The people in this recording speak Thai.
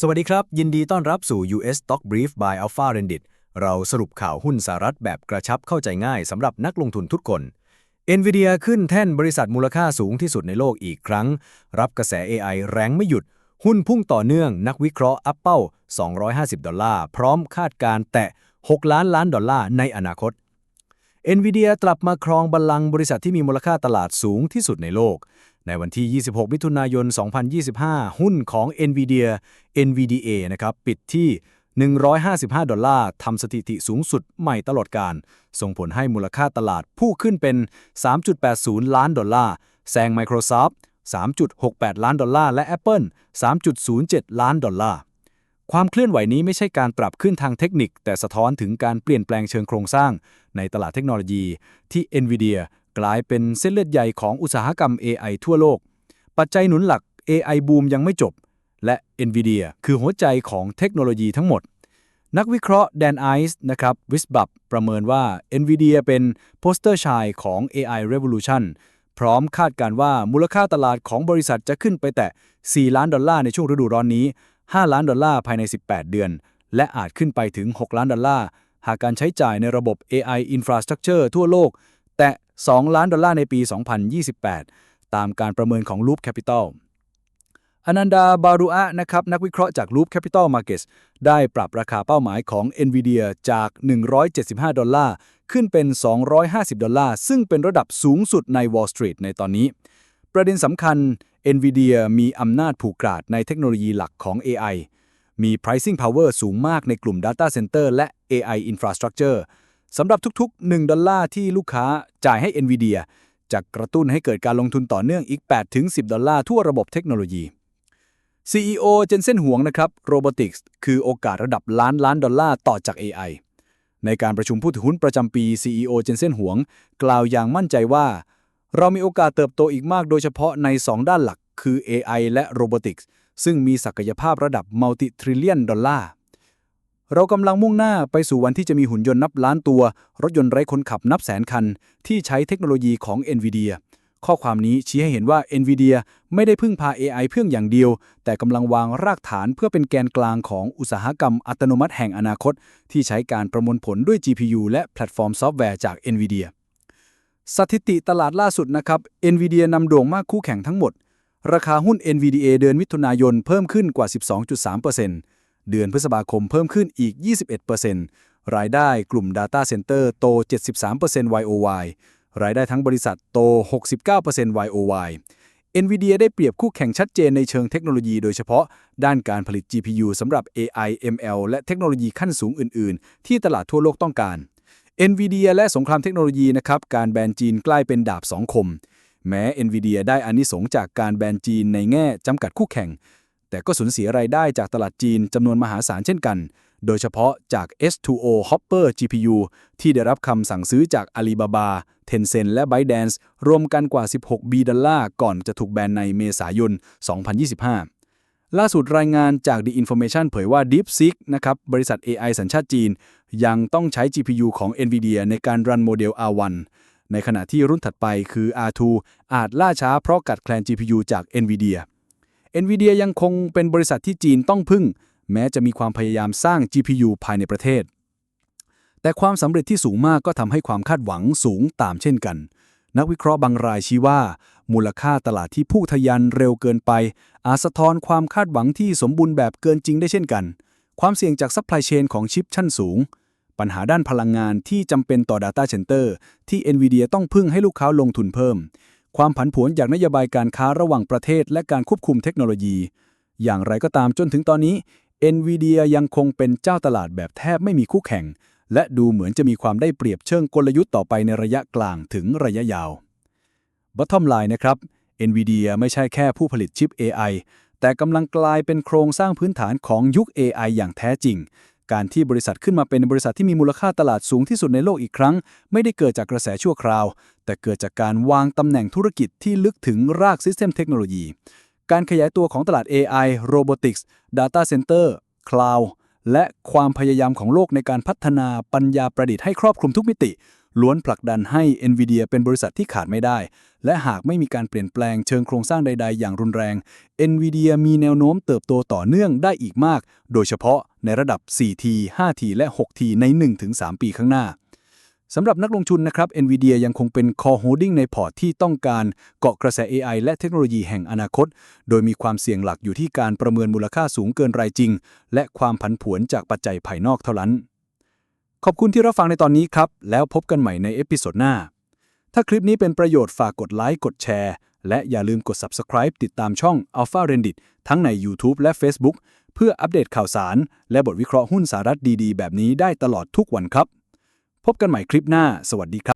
สวัสดีครับ ยินดีต้อนรับสู่ US Stock Brief by Alpha Rendit เราสรุปข่าวหุ้นสหรัฐแบบกระชับเข้าใจง่ายสำหรับนักลงทุนทุกคน NVIDIA ขึ้นแท่นบริษัทมูลค่าสูงที่สุดในโลกอีกครั้ง รับกระแส AI แรงไม่หยุด หุ้นพุ่งต่อเนื่องนักวิเคราะห์อัพเป้า 250 ดอลลาร์ พร้อมคาดการแตะ 6 ล้านล้านดอลลาร์ในอนาคต NVIDIA กลับมาครองบัลลังก์บริษัทที่มีมูลค่าตลาดสูงที่สุดในโลก ในวันที่ 26 มิถุนายน 2025 หุ้นของ NVIDIA NVDA นะครับ ปิดที่ 155 ดอลลาร์ทำสถิติสูงสุดใหม่ตลอดการ ส่งผลให้มูลค่าตลาดพุ่งขึ้นเป็น 3.80 ล้านดอลลาร์ แซง Microsoft 3.68 ล้านดอลลาร์ และ Apple 3.07 ล้านดอลลาร์ ความเคลื่อนไหวนี้ไม่ใช่การปรับขึ้นทางเทคนิค แต่สะท้อนถึงการเปลี่ยนแปลงเชิงโครงสร้างในตลาดเทคโนโลยีที่ NVIDIA กลายเป็นเส้นเลือดใหญ่ของอุตสาหกรรม AI ทั่วโลก ปัจจัยหนุนหลัก AI บูมยังไม่จบ และ NVIDIA คือหัวใจของเทคโนโลยีทั้งหมด นักวิเคราะห์แดนไอซ์นะครับวิสบับประเมินว่า NVIDIA เป็นโปสเตอร์ชายของ AI Revolution พร้อมคาดการณ์ว่ามูลค่าตลาดของบริษัทจะขึ้นไปแตะ4ล้านดอลลาร์ในช่วงฤดูร้อนนี้ 5 ล้านดอลลาร์ภายใน 18 เดือน และอาจขึ้นไปถึง 6 ล้านดอลลาร์หากการใช้จ่ายในระบบ AI Infrastructure ทั่วโลก 2 ล้านดอลลาร์ในปี 2028 ตามการประเมินของ Loop Capital อนันดา บารุอะนะครับ นักวิเคราะห์จาก Loop Capital Markets ได้ปรับราคาเป้าหมายของ NVIDIA จาก 175 ดอลลาร์ ขึ้นเป็น 250 ดอลลาร์ ซึ่งเป็นระดับสูงสุดใน Wall Street ในตอนนี้ ประเด็นสำคัญ NVIDIA มีอำนาจผูกขาดในเทคโนโลยีหลักของ AI มี pricing power สูงมากในกลุ่ม Data Center และ AI Infrastructure สำหรับทุกๆ 1 ดอลลาร์ที่ลูกค้าจ่ายให้ NVIDIA จะกระตุ้นให้เกิดการลงทุนต่อเนื่องอีก 8-10 ดอลลาร์ทั่วระบบเทคโนโลยี CEO เจนเซนหวงนะครับ Robotics คือโอกาสระดับล้านล้านดอลลาร์ต่อจาก AI ในการประชุมผู้ถือหุ้นประจำปี CEO เจนเซนหวง กล่าวอย่างมั่นใจว่า เรามีโอกาสเติบโตอีกมากโดยเฉพาะใน 2 ด้านหลักคือ AI และ Robotics ซึ่งมีศักยภาพระดับมัลติทริลเลียนดอลลาร์ เรากำลังมุ่งหน้าไปสู่วันที่จะมีหุ่นยนต์นับล้านตัว รถยนต์ไร้คนขับนับแสนคัน ที่ใช้เทคโนโลยีของ NVIDIA ข้อความนี้ชี้ให้เห็นว่า NVIDIA ไม่ได้พึ่งพา AI เพียงอย่างเดียว แต่กำลังวางรากฐานเพื่อเป็นแกนกลางของอุตสาหกรรมอัตโนมัติแห่งอนาคต ที่ใช้การประมวลผลด้วย GPU และแพลตฟอร์มซอฟต์แวร์จาก NVIDIA สถิติตลาดล่าสุดนะครับ NVIDIA นำโด่งมากคู่แข่งทั้งหมด ราคาหุ้น NVDA เดือนมิถุนายนเพิ่มขึ้นกว่า 12.3% เดือนพฤษภาคมเพิ่มขึ้นอีก 21%รายได้กลุ่ม Data Center โต 73% YOY รายได้ทั้งบริษัทโต 69% YOY NVIDIA ได้เปรียบคู่แข่งชัดเจนในเชิงเทคโนโลยีโดยเฉพาะ ด้านการผลิต GPU สำหรับ AI ML และเทคโนโลยีขั้นสูงอื่น ๆ ที่ตลาดทั่วโลกต้องการ NVIDIA และสงครามเทคโนโลยีนะครับ การแบนจีนใกล้เป็นดาบสองคม แม้ NVIDIA ได้อานิสงส์จากการแบนจีนในแง่จำกัดคู่แข่ง แต่ก็สูญเสียรายได้จากตลาดจีนจำนวนมหาศาลเช่นกัน โดยเฉพาะจาก S2O Hopper GPU ที่ได้รับคำสั่งซื้อจาก Alibaba Tencent และ ByteDance รวมกันกว่า 16 บีดอลลาร์ก่อนจะถูกแบนในเมษายน 2025 ล่าสุดรายงานจาก The Information เผยว่า DeepSeek นะครับบริษัท AI สัญชาติจีน ยังต้องใช้ GPU ของ NVIDIA ในการรันโมเดล R1 ในขณะที่รุ่นถัดไปคือ R2 อาจล่าช้าเพราะกัดแคลน GPU จาก NVIDIA NVIDIA ยังคงเป็นบริษัทที่จีนต้องพึ่ง แม้จะมีความพยายามสร้าง GPU ภายในประเทศ แต่ความสำเร็จที่สูงมากก็ทำให้ความคาดหวังสูงตามเช่นกัน นักวิเคราะห์บางรายชี้ว่า มูลค่าตลาดที่พุ่งทะยันเร็วเกินไป อาจสะท้อนความคาดหวังที่สมบูรณ์แบบเกินจริงได้เช่นกัน ความเสี่ยงจากซัพพลายเชนของชิปชั้นสูง ปัญหาด้านพลังงานที่จำเป็นต่อ Data Center ที่ NVIDIA ต้องพึ่งให้ลูกค้าลงทุนเพิ่ม ความผันผวนจากนโยบายการค้าระหว่างประเทศ และการควบคุมเทคโนโลยี อย่างไรก็ตามจนถึงตอนนี้ NVIDIA ยังคงเป็นเจ้าตลาดแบบแทบไม่มีคู่แข่ง และดูเหมือนจะมีความได้เปรียบเชิงกลยุทธ์ต่อไปในระยะกลางถึงระยะยาว Bottom line นะครับ NVIDIA ไม่ใช่แค่ผู้ผลิตชิป AI แต่กำลังกลายเป็นโครงสร้างพื้นฐานของยุค AI อย่างแท้จริง การที่บริษัทขึ้นมาเป็นบริษัทที่มีมูลค่าตลาดสูงที่สุดในโลกอีกครั้ง ไม่ได้เกิดจากกระแสชั่วคราว แต่เกิดจากการวางตำแหน่งธุรกิจที่ลึกถึงรากซิสเต็มเทคโนโลยี การขยายตัวของตลาด AI Robotics Data Center Cloud และความพยายามของโลกในการพัฒนาปัญญาประดิษฐ์ให้ครอบคลุมทุกมิติ ล้วนผลักดันให้ NVIDIA เป็นบริษัทที่ขาดไม่ได้ และหากไม่มีการเปลี่ยนแปลงเชิงโครงสร้างใด ๆ อย่างรุนแรง NVIDIA มีแนวโน้มเติบโตต่อเนื่องได้อีกมาก โดยเฉพาะในระดับ 4T 5T และ 6T ใน 1-3 ปีข้างหน้าสำหรับนักลงทุนนะครับ NVIDIA ยังคงเป็น core holding ในพอร์ตที่ต้องการเกาะกระแส AI และเทคโนโลยีแห่งอนาคต โดยมีความเสี่ยงหลักอยู่ที่การประเมินมูลค่าสูงเกินรายจริง และความผันผวนจากปัจจัยภายนอกเท่านั้น ขอบคุณที่รับฟังในตอนนี้ครับ แล้วพบกันใหม่ในเอพิโซดหน้า ถ้าคลิปนี้เป็นประโยชน์ฝากกดไลค์กดแชร์ และอย่าลืมกด Subscribe ติดตามช่อง Alpha Rendit ทั้งใน YouTube และ Facebook เพื่ออัปเดตข่าวสาร และบทวิเคราะห์หุ้นสหรัฐดีๆ แบบนี้ได้ตลอดทุกวันครับ พบกันใหม่คลิปหน้า สวัสดีครับ